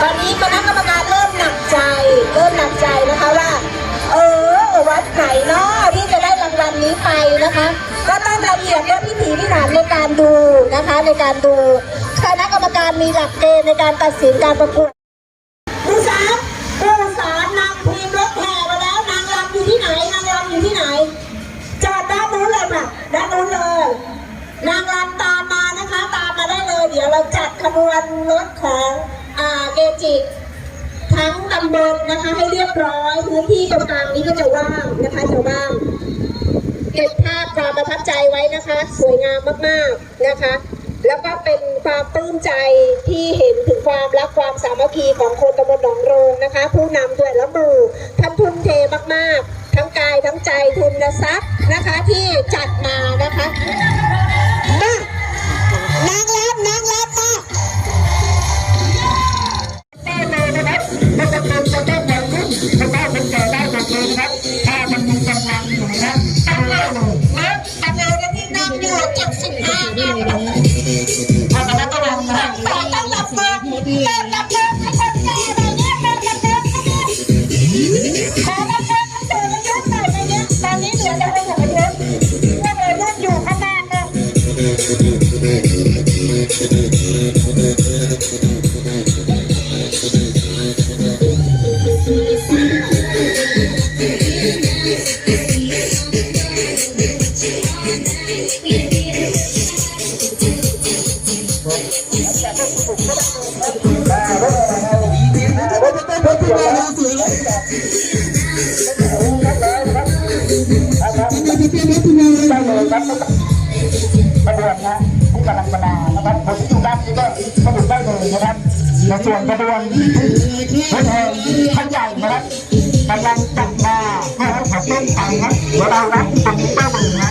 ตอนนี้คณะกรรมการเริ่มหนักใจ เริ่มหนักใจนะคะว่า เออวัดไหนเนาะที่จะได้รางวัลนี้ไปนะคะ ก็ต้องละเอียดและพิถีพิถันในการดูนะคะในการดูคณะกรรมการมีหลักเกณฑ์ในการตัดสินการประกวดผู้สาวผู้สารนำทีมรถแห่มาแล้วนางรำอยู่ที่ไหนนางรำอยู่ที่ไหนจอดด้านนู้นเลยค่ะด้านนู้นเลยนางรำตามมานะคะ ตามมาได้เลย เดี๋ยวเราจัดขบวนรถของ เกจิทั้งตำบลนะคะ ให้เรียบร้อยพื้นที่ตรงกลางนี้ก็จะว่างนะคะจะว่างเก็บภาพความประทับใจไว้นะคะ สวยงามมากๆนะคะ แล้วก็เป็นความปลื้มใจที่เห็นถึงความรักความสามัคคีของคนตำบลหนองโรงนะคะ ผู้นำด้วยละหมู่ท่านทุ่มเทมากๆ ทั้งกายทั้งใจทุนทรัพย์นะคะที่จัดมานะคะมานางรับนางรับ มันจะต้องวัยรุ่นจะต้องเป็นแก่ได้หมดเลยนะครับถ้ามันมีกำลังอยู่นะครับตั้งเลยและตำแหน่งที่นั่งอยู่เจ็ดสิบห้าถ้ามันต้องรับแต่ต้องรับมือ ได้เลยครับประดวนนะผู้กำลังบรรณานะครับผมที่อยู่ด้านนี้ก็สนุกได้เลยนะครับในส่วนประดวนรถแห่ขันใหญ่นะครับกำลังจัดมาให้เราขับเส้นไปครับเดี๋ยวเรารับตรงนี้ได้เลยนะ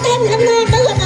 เต้นทำไมก็อย่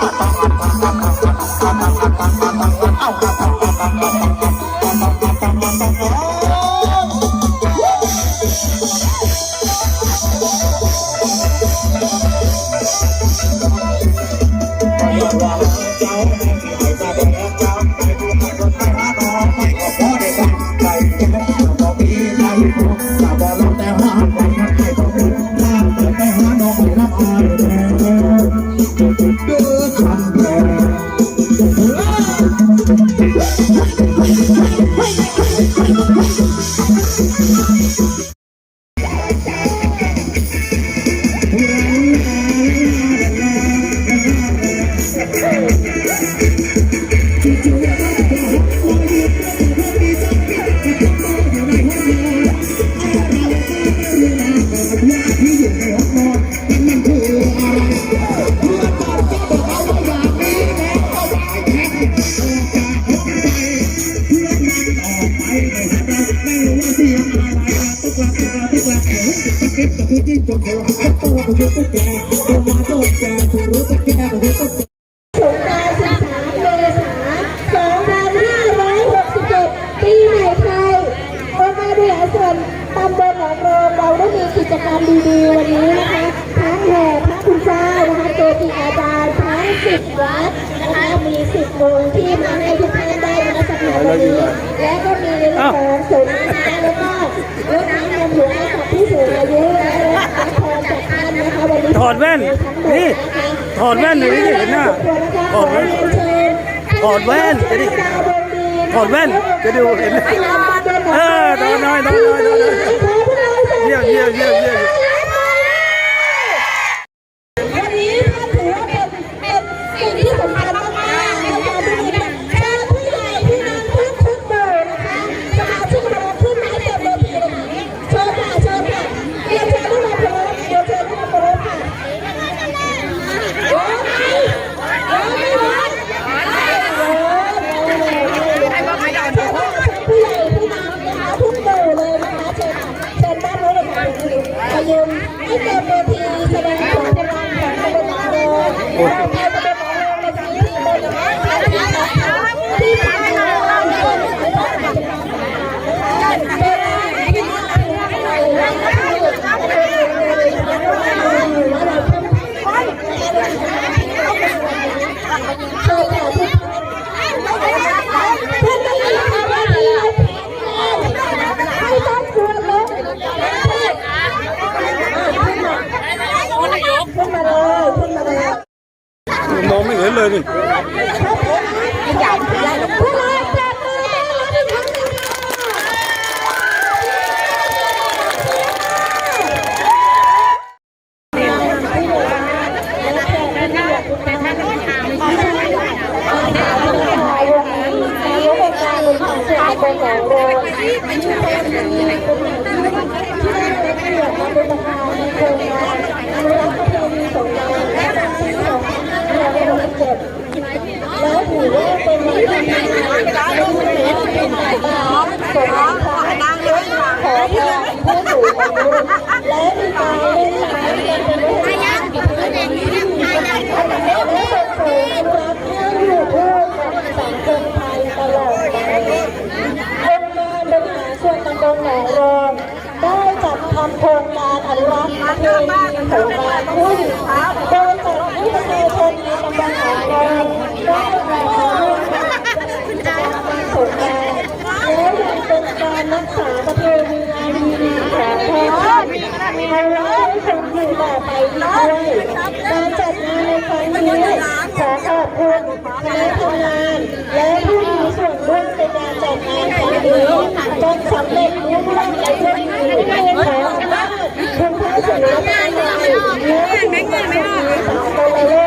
Bye. จกรรมดีๆวันนี้นะคะทั้งแห่พระคุณเจ้านะคะเกจิอาจารย์ทั้งสิบวัดนะคะมีสิบวงที่มาให้ทุกท่านได้นมัสการวันนี้และก็มีเรื่องของสงฆ์นะคะแล้วก็รถน้ำนมหลวกับผู้สูงอายุและรับพรจากท่านนะคะวันนี้ถอดแว่นนี่ถอดแว่นหน่อยดิเห็นหน้าถอดแว่นถอดแว่นจะได้ถอดแว่นจะดูเห็นเออถอดหน่อยถอดหน่อยถอดหน่อย รักษ์ประเพณีสงกรานต์ขึ้นโดยจัดให้ประชาชนในตำบลหนองรองได้มาร่วมกันกิจกรรมวันสงกรานต์แล้วยังเป็นการรักษาประเพณีอันดีของท้องถิ่นเอาไว้ให้คงอยู่ต่อไปด้วยการจัดงานในครั้งนี้ขอขอบคุณคณะทำงานและผู้มีส่วนร่วมในการจัดงานครั้งนี้จนสำเร็จรุ่งเรืองในเรื่องนี้ขอ อำนาจคุณพระศรีรัตนตรัยและ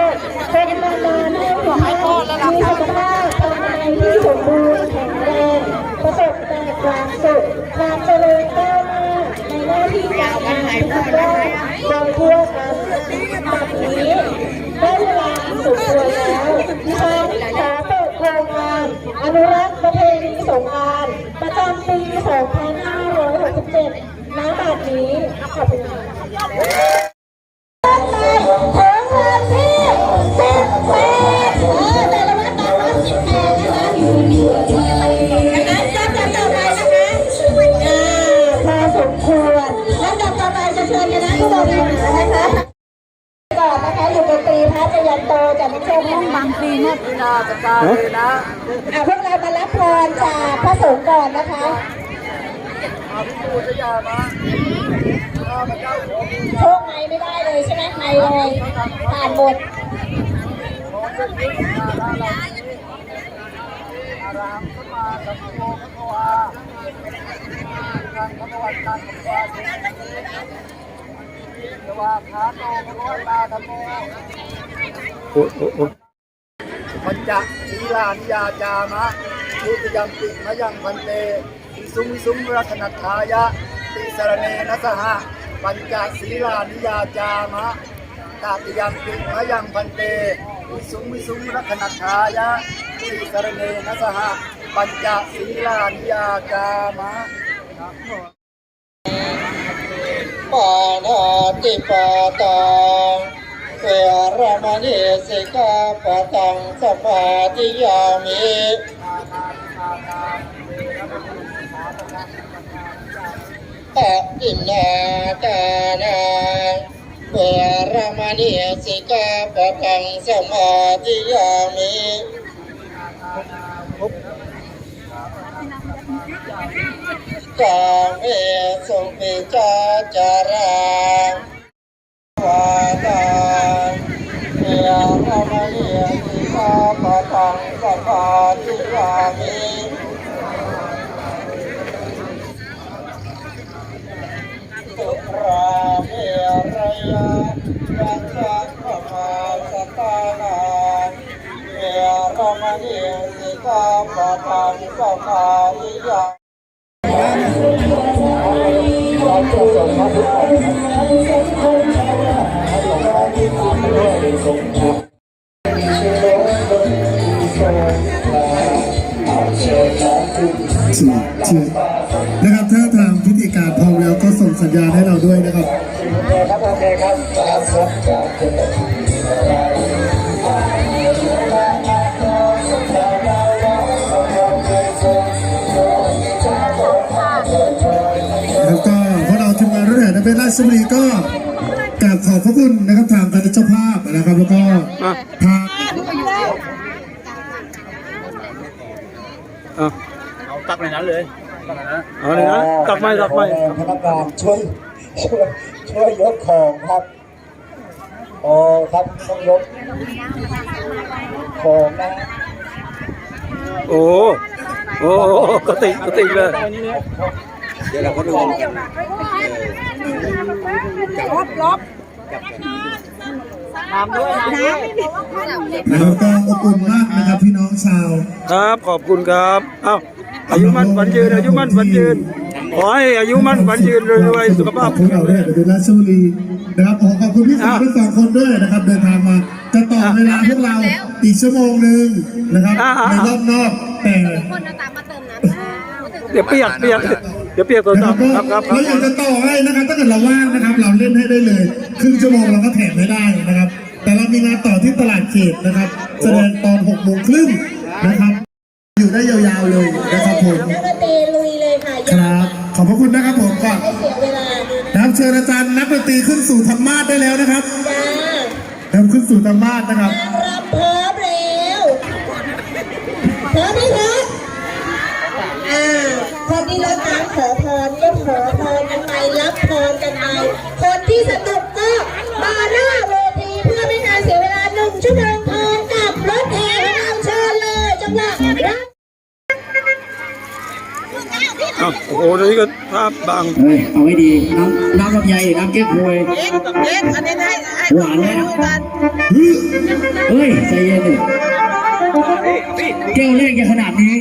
สิ่งศักดิ์สิทธิ์สากทางกายที่สมบูรณ์แข็งแรงประสบแต่ความสุขความเจริญก้าวหน้าในหน้าที่การงานทุกด้านโดยทั่วกันแบบนี้ได้เวลาสมควรแล้วดิฉันขอเปิดโครงการอนุรักษ์ คะก่อนนะคะอยู่บนตรีพระจยันโตจากนักเชิญห้องบางทีเนี่ยอ่าพวกเรามารับพรจากพระสงฆ์ก่อนนะคะ โชคไม้ไม่ได้เลยใช่ไหมไม้ลอยผ่านหมดโอ้โอ้โอ้ปัญจศีลานิยาจามะทุติยัมปิมะยังพันเตอิสุงวิสุงรัตนัทายะติสรเนนะสหะ ปัญจศีลานิยาจามะตติยัมปิมะยังพันเตอิสุงวิสุงรัตนัทายะติสรเนนะสหะปัญจศีลานิยาจามะนะโมปานาติปาตังเวรมณีสิกขาปะตังสมาธิยามิ อะอินาตานาเวรมณีสิกาปะตังสมาธิยามิกาเมสุปิจาจาราภาตาเยธรมเยติสาปะทังสมาธิยามิ นะครับถ้าทางพิธี การพร้อมแล้วก็ส่งสัญญาณให้เราด้วยนะครับครับโอเคครับครับแล้วก็พวกเราทีมงานรถแห่นักเป็นราชบุรีก็กราบขอบพระคุณนะครับทางคณะเจ้าภาพนะครับ แล้วก็อะทางอะเอาตักในนั้นเลยตักในนั้น เอาเลยนะตักไม่ตักไม่พนักงานช่วยช่วยช่วยยกของครับโอ้ครับต้องยกของนะโอ้โอ้กระติกกระติกเลยแล้วก็อบอุ่นมากนะครับพี่น้องชาว ครับขอบคุณครับ เอ้า อายุมั่นฝันยืนอายุมั่นฝันยืนขอให้อายุมั่นฝันยืนรวยๆสุขภาพพวกเราด้วยเป็นราชบุรีนะครับขอขอบคุณพี่สาวทั้งสองคนด้วยนะครับเดินทางมาจะต่อเวลาพวกเราอีกชั่วโมงหนึ่งนะครับในรอบนอกแต่คนเอาตามมาเติมน้ำเดี๋ยวเปียกเปียกเดี๋ยวเปียกตัวนะคตัรับบก็ครับครับคเราอยากรัจะบต่อให้นะครับถ้าเกิดเราว่างนะครับ เราเล่นให้ได้เลยครึ่งชั่วโมงเราก็แถมให้ได้นะครับ แต่เรามีงานต่อที่ตลาดเขตนะครับแสดงตอนหกโมงครึ่งนะครับ อยู่ได้ยาวๆเลยนะครับผมนักดนตรีลุยเลยค่ะคอย่ารับ ขอบพระคุณนะครับผมก่อนให้เสียเวลานะครับเชิญอาจารย์นักดนตรีขึ้นสู่ธรรมาสได้แล้วนะครับจ้านะครับขึ้นสู่ธรรมาสนะครับนางรำพร้อมแล้วพร้อมไหมคะอ่าพอดีเราตามขอพรก็ขอพรกันไปรับพรกันไปคนที่สนุกก็มาหน้าเวทีเพื่อไม่ให้เสียเวลาหนึ่งชั่วโมง อ้าโอ้โหตอนนี้ก็ภาพบางเฮ้ยเอาให้ดี น้ำน้ำลำไยน้ำเก๊กฮวยหวานไหมเฮ้ยใจเย็นดิแก้วเลขยังขนาดนี้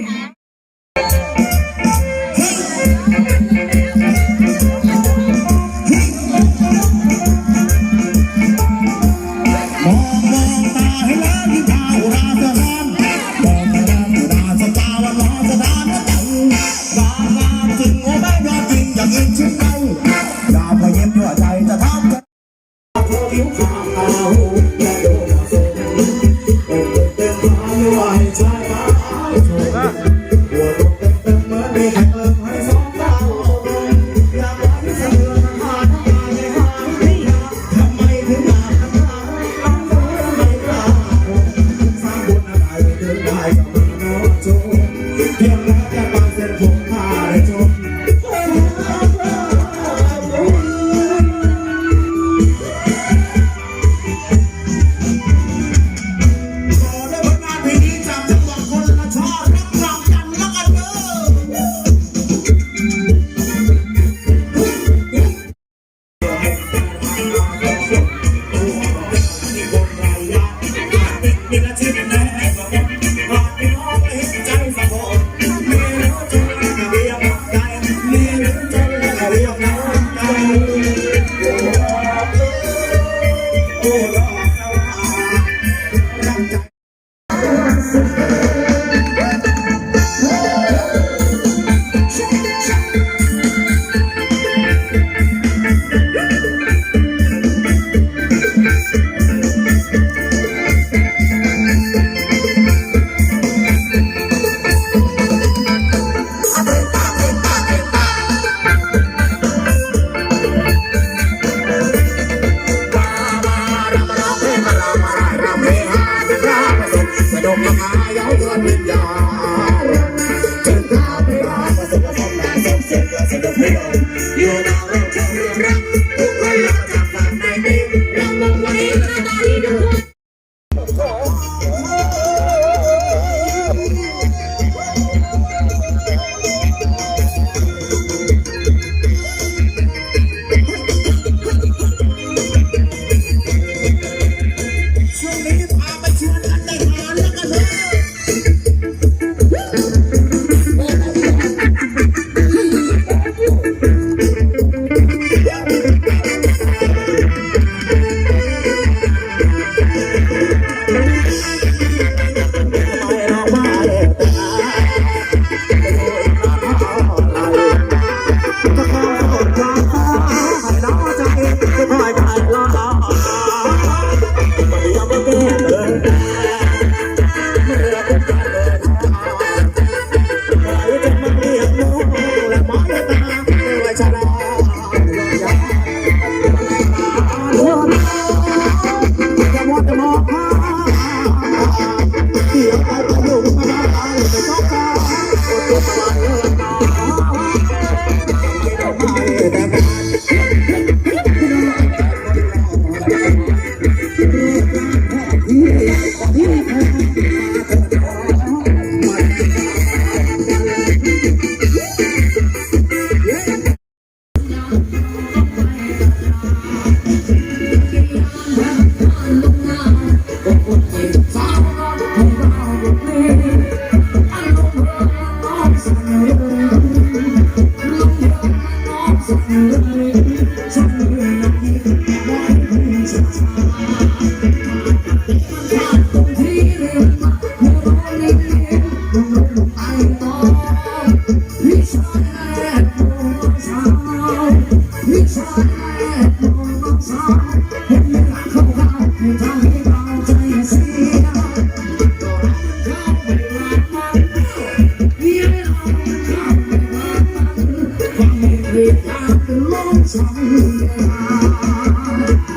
เอ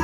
า